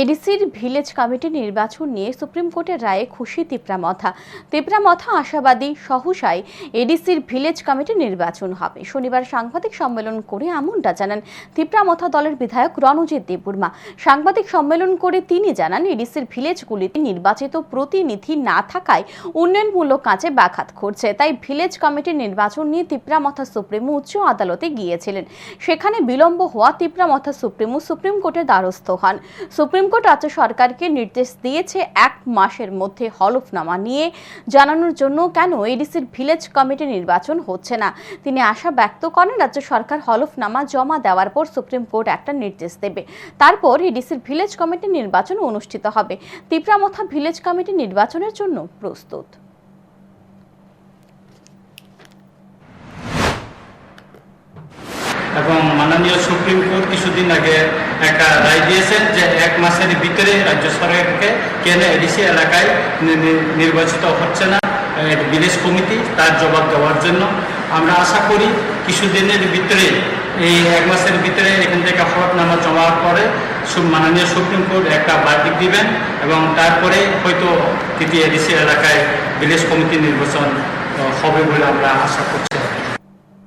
এডিসির village committee নির্বাচন নিয়ে supreme কোর্টের রায়ে খুশি তিপ্রামথা তিপ্রামথা আশাবাদী, সহসায় এডিসির ভিলেজ কমিটি নির্বাচন হবে। শনিবার সাংবাদিক সম্মেলন করে এমনটা জানান তিপ্রামথা দলের বিধায়ক রণজিৎ দেববর্মা। সাংবাদিক সম্মেলন করে তিনি জানান, এডিসির ভিলেজগুলিতে নির্বাচিত প্রতিনিধি না থাকায় উন্নয়নমূলক কাজে ব্যাঘাত ঘটছে। তাই ভিলেজ কমিটির নির্বাচন নিয়ে তিপ্রামথা সুপ্রিমো উচ্চ আদালতে গিয়েছিলেন। সেখানে বিলম্ব হওয়া তিপ্রামথা সুপ্রিমো সুপ্রিম কোর্টের দ্বারস্থ হন। সুপ্রিম কোর্ট রাজ্য সরকারকে নির্দেশ দিয়েছে এক মাসের মধ্যে হলফনামা নিয়ে। জানানোর জন্য কেন এডিসির ভিলেজ কমিটি নির্বাচন হচ্ছে না? তিনি আশা ব্যক্ত করেন রাজ্য সরকার হলফনামা জমা দেওয়ার পর সুপ্রিম কোর্ট একটা নির্দেশ দেবে। তারপর এডিসির ভিলেজ কমিটি নির্বাচন অনুষ্ঠিত হবে। তিপ্রামথা ভিলেজ কমিটি নির্বাচনের জন্য প্রস্তুত। এবং মাননীয় সুপ্রিম কোর্ট কিছুদিন আগে একটা রায় দিয়েছেন যে এক মাসের ভিতরে রাজ্য সরকারকে কেন এডিসি এলাকায় নির্বাচিত হচ্ছে না বিদেশ কমিটি তার জবাব দেওয়ার জন্য। আমরা আশা করি কিছুদিনের ভিতরে, এই এক মাসের ভিতরে এখান থেকে হলফনামা জমা করে মাননীয় সুপ্রিম কোর্ট একটা বার্ডিক দিবেন এবং তারপরে হয়তো তৃতীয় এডিসি এলাকায় বিদেশ কমিটি নির্বাচন হবে বলে আমরা আশা করছি।